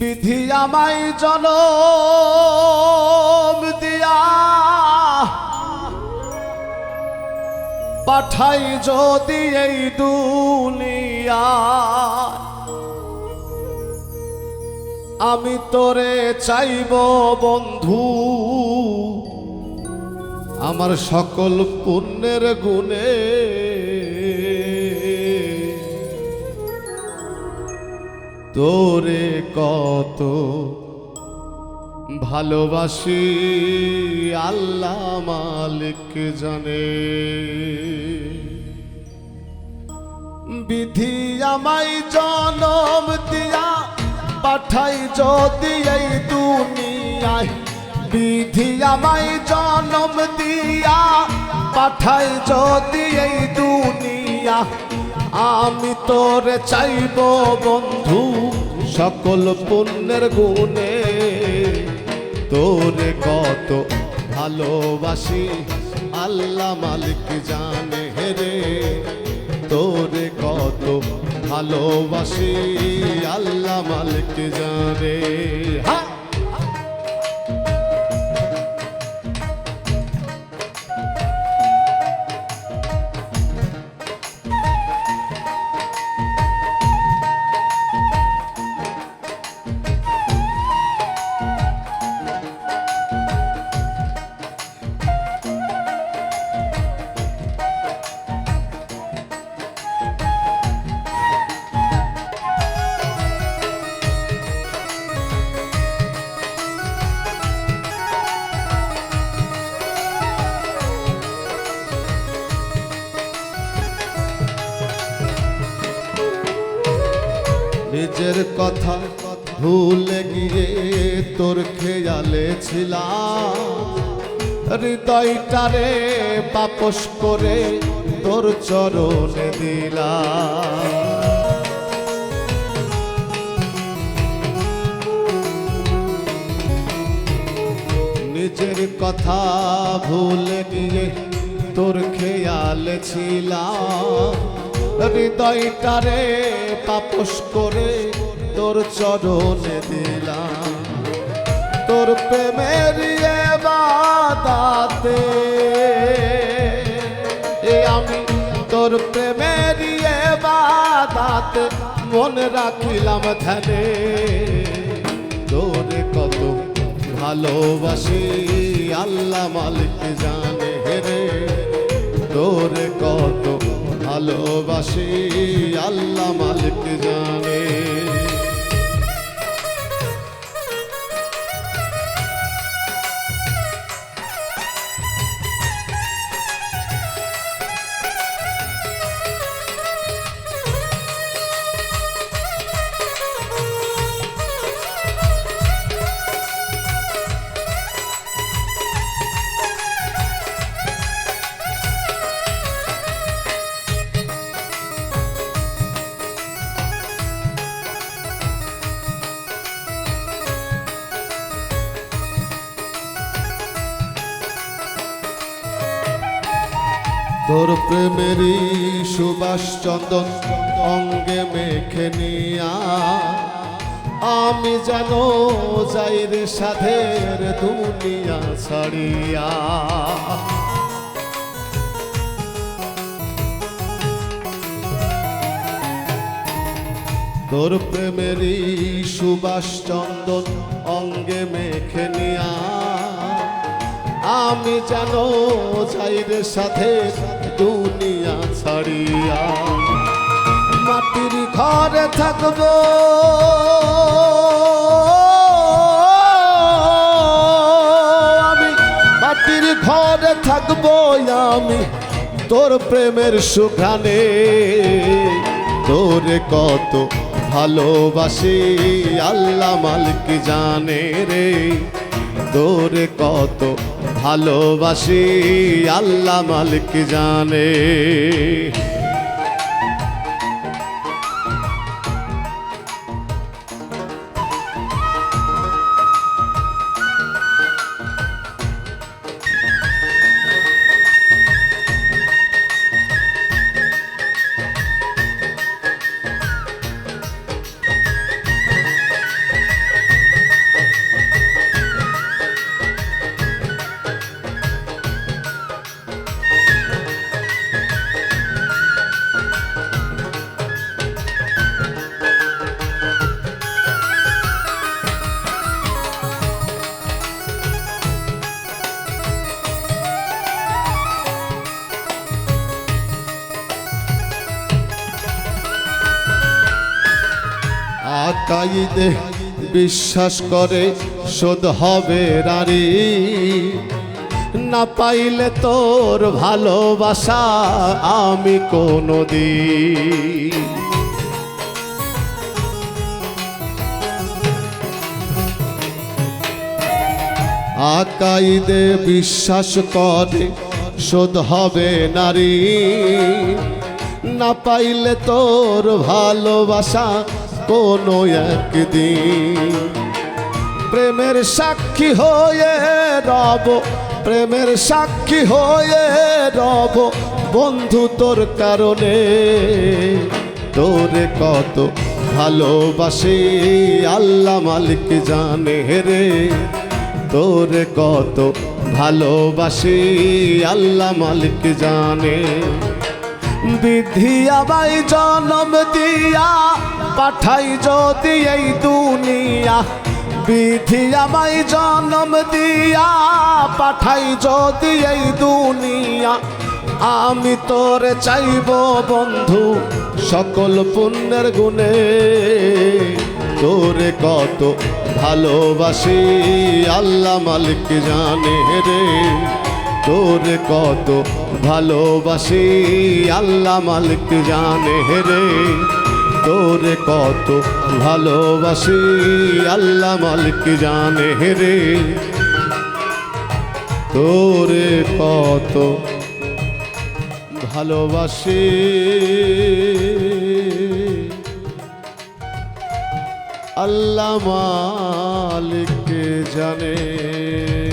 বিধি আমায় জনম দিয়া। পাঠাই যদি এই দুনিয়া। আমি তোরে চাইব বন্ধু। আমার সকল পুণ্যের গুণে তোরে কত ভালোবাসি, আল্লাহ মালিক জানে। বিধি আমায় জনম দিয়া পাঠাই যদি এই দুনিয়ায়। বিধি আমায় জনম দিয়া পাঠাই যদি এই দুনিয়া আমি তোরে চাইব বন্ধু, সকল পুণ্যের গুণে। তোরে কত ভালোবাসি, আল্লাহ মালিক জানে রে তোরে কত ভালোবাসি, আল্লাহ মালিক জানে। হ্যাঁ নিজের কথা ভুলে গিয়ে তোর খেয়ালে ছিলাম। হৃদয়টারে বাপস করে তোর চরণে দিলাম। নিজের কথা ভুলে গিয়ে তোর খেয়ালে ছিলাম। হৃদয়টারে পাপস করে তোর চরণে দিলাম। তোর প্রেমের বাদাতে এ আমি তোর প্রেমের বাদাতে মনে রাখিলাম ধ্যানে। তোরে কত ভালোবাসি, আল্লাহ মালিক জানে রে। তোরে কত ভালোবাসি আল্লাহ মালিক জানে। তোর প্রেমেরই সুবাস চন্দন অঙ্গে মেখে নিয়া। আমি যেন যাই রে সাধের দুনিয়া ছাড়িয়া। তোর প্রেমেরই সুবাস চন্দন অঙ্গে মেখে নিয়া। আমি যেন চাইরে সাথে দুনিয়া ছাড়িয়া। মাটির ঘরে থাকব। আমি মাটির ঘরে থাকব, আমি তোর প্রেমের সুখানে তোরে কত ভালোবাসি, আল্লাহ মালিক জানে রে। তোরে কত ভালোবাসি আল্লাহ মালিক জানে। আকাইদে বিশ্বাস করে, শোধ হবে নারী না পাইলে তোর ভালোবাসা আমি কোনো দিন আকাইদে বিশ্বাস করে, শোধ হবে নারী। না পাইলে তোর ভালোবাসা কোনো একদিন। প্রেমের সাক্ষী হয়ে রব, প্রেমের সাক্ষী হয়ে রব, বন্ধু তোর কারণে। তোরে কত ভালোবাসি, আল্লাহ মালিক জানে রে। তোরে কত ভালোবাসি, আল্লাহ মালিক জানে। বিধিয়া বাই জনম দিয়া, পাঠাই যদি এই দুনিয়া। বিধি আমাই জনম দিয়া, পাঠাই যদি এই দুনিয়া। আমি তোরে চাইব বন্ধু, সকল পুণ্যের গুণে। তোরে কত ভালোবাসি, আল্লাহ মালিক জানে রে। তোরে কত ভালোবাসি, আল্লাহ মালিক জানে রে। তোরে কত ভালোবাসি, আল্লাহ মালিক জানে রে। তোরে কত ভালোবাসি। আল্লাহ মালিক জানে।